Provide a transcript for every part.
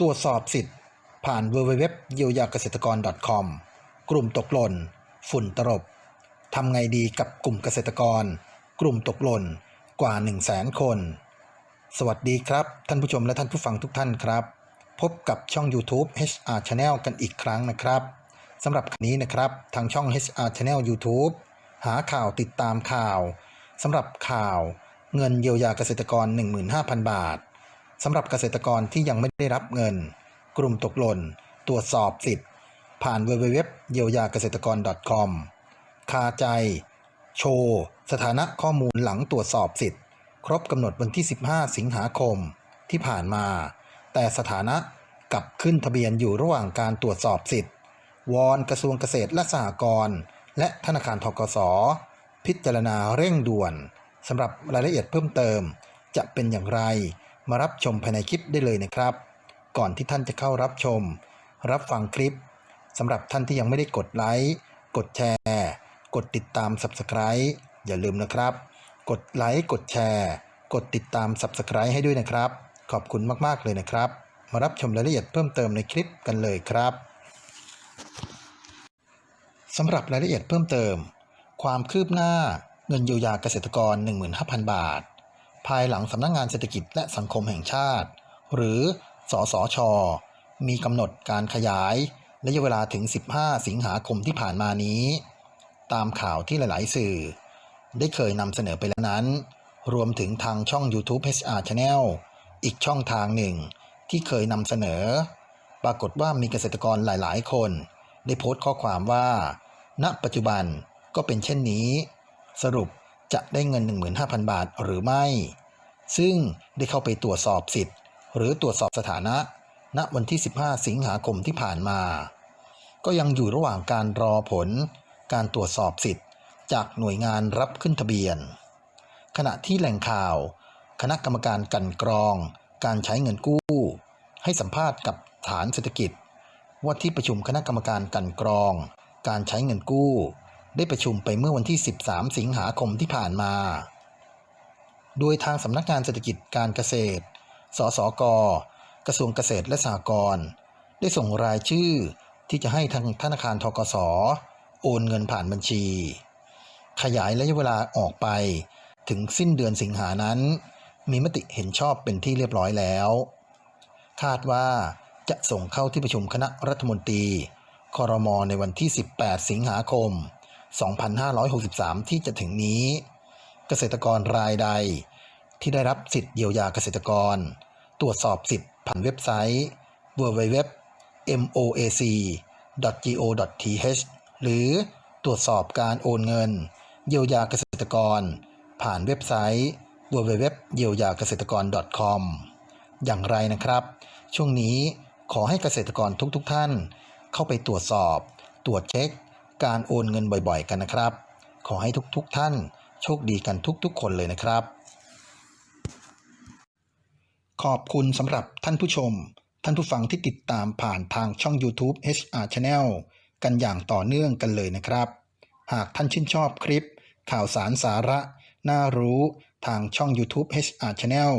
ตรวจสอบสิทธิ์ ผ่าน www เยียวยาเกษตรกร .com กลุ่มตกหล่น ฝุ่นตรบทำไงดีกับกลุ่มเกษตรกร กลุ่มตกหล่นกว่า 1 0 0 0 0แสนคน สวัสดีครับ ท่านผู้ชมและท่านผู้ฟังทุกท่านครับ พบกับช่อง YouTube HR Channel กันอีกครั้งนะครับสำหรับครั้นี้นะครับทางช่อง HR Channel YouTube หาข่าวติดตามข่าวสำหรับข่าวเงินเยียวยาเกษตรกร 15,000 บาท สำหรับเกษตรกรที่ยังไม่ได้รับเงิน กลุ่มตกหล่น ตรวจสอบสิทธิ์ ผ่าน www เยียวยาเกษตรกร .com คาใจ โชว์ สถานะข้อมูลหลังตรวจสอบสิทธิ์ ครบกำหนดวันที่ 15 สิงหาคม ที่ผ่านมา แต่สถานะกลับขึ้นทะเบียนอยู่ระหว่างการตรวจสอบสิทธิ์ วอนกระทรวงเกษตรและสหกรณ์ และธนาคารทกส พิจารณาเร่งด่วนสำหรับรายละเอียดเพิ่มเติม จะเป็นอย่างไร มารับชมภายในคลิปได้เลยนะครับ ก่อนที่ท่านจะเข้ารับชม รับฟังคลิปสำหรับท่านที่ยังไม่ได้กดไลค์กดแชร์ กดติดตาม Subscribe อย่าลืมนะครับ กดไลค์กดแชร์ กดติดตาม Subscribe ให้ด้วยนะครับ ขอบคุณมากๆเลยนะครับ มารับชมรายละเอียดเพิ่มเติมในคลิปกันเลยครับสำหรับรายละเอียดเพิ่มเติม ความคืบหน้าเงินเยียวยาเกษตรกร 15,000 บาท ภายหลังสำนักงงานเศรษฐกิจและสังคมแห่งชาติ หรือ สสช มีกำหนดการขยายระยะเวลาถึง 15 สิงหาคมที่ผ่านมานี้ ตามข่าวที่หลาย ๆ สื่อ ได้เคยนำเสนอไปแล้วนั้น รวมถึงทางช่อง YouTube HR Channel อีกช่องทางหนึ่งที่เคยนำเสนอ ปรากฏว่ามีเกษตรกรหลาย ๆ คน ได้โพสต์ข้อความว่า ณ ปัจจุบันก็เป็นเช่นนี้ สรุป จะได้เงิน 15,000 บาทหรือไม่ ซึ่งได้เข้าไปตรวจสอบสิทธิ์ หรือตรวจสอบสถานะ ณวันที่ 15 สิงหาคมที่ผ่านมา ก็ยังอยู่ระหว่างการรอผล การตรวจสอบสิทธิ์ จากหน่วยงานรับขึ้นทะเบียน ขณะที่แหล่งข่าว คณะกรรมการกันกรอง การใช้เงินกู้ ให้สัมภาษณ์กับฐานเศรษฐกิจ ว่าที่ประชุมคณะกรรมการกันกรอง การใช้เงินกู้ ได้ประชุมไปเมื่อวันที่ 13 สิงหาคมที่ผ่านมา โดยทางสำนักงานเศรษฐกิจการเกษตร สสก กระทรวงเกษตรและสหกรณ์ได้ส่งรายชื่อที่จะให้ทางธนาคารทกส โอนเงินผ่านบัญชี ขยายระยะเวลาออกไป ถึงสิ้นเดือนสิงหานั้น มีมติเห็นชอบเป็นที่เรียบร้อยแล้ว คาดว่าจะส่งเข้าที่ประชุมคณะรัฐมนตรีคอรมอในวันที่ 18 สิงหาคม 2563 ที่จะถึงนี้ เกษตรกรรายใด ที่ได้รับสิทธิ์เยียวยาเกษตรกร ตรวจสอบสิทธิ์ผ่านเว็บไซต์ www moac.go.th หรือตรวจสอบการโอนเงิน เยียวยาเกษตรกร ผ่านเว็บไซต์ www เยียวยาเกษตรกร .com อย่างไรนะครับ ช่วงนี้ขอให้เกษตรกรทุกๆทท่าน เข้าไปตรวจสอบ ตรวจเช็ค การโอนเงินบ่อยๆ กันนะครับ ขอให้ทุกๆทท่านโชคดีกันทุกๆ คนเลยนะครับ ขอบคุณสำหรับท่านผู้ชม ท่านผู้ฟังที่ติดตามผ่านทางช่อง YouTube HR Channel กันอย่างต่อเนื่องกันเลยนะครับ หากท่านชื่นชอบคลิป ข่าวสารสาระ น่ารู้ทางช่อง YouTube HR Channel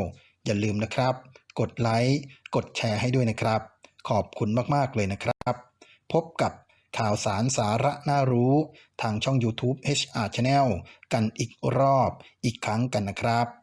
อย่าลืมนะครับ กดไลค์ กดแชร์ให้ด้วยนะครับ ขอบคุณมาก ๆ เลยนะครับ พบกับ ข่าวสารสาระน่ารู้ ทางช่อง YouTube HR Channel กันอีกรอบอีกครั้งกันนะครับ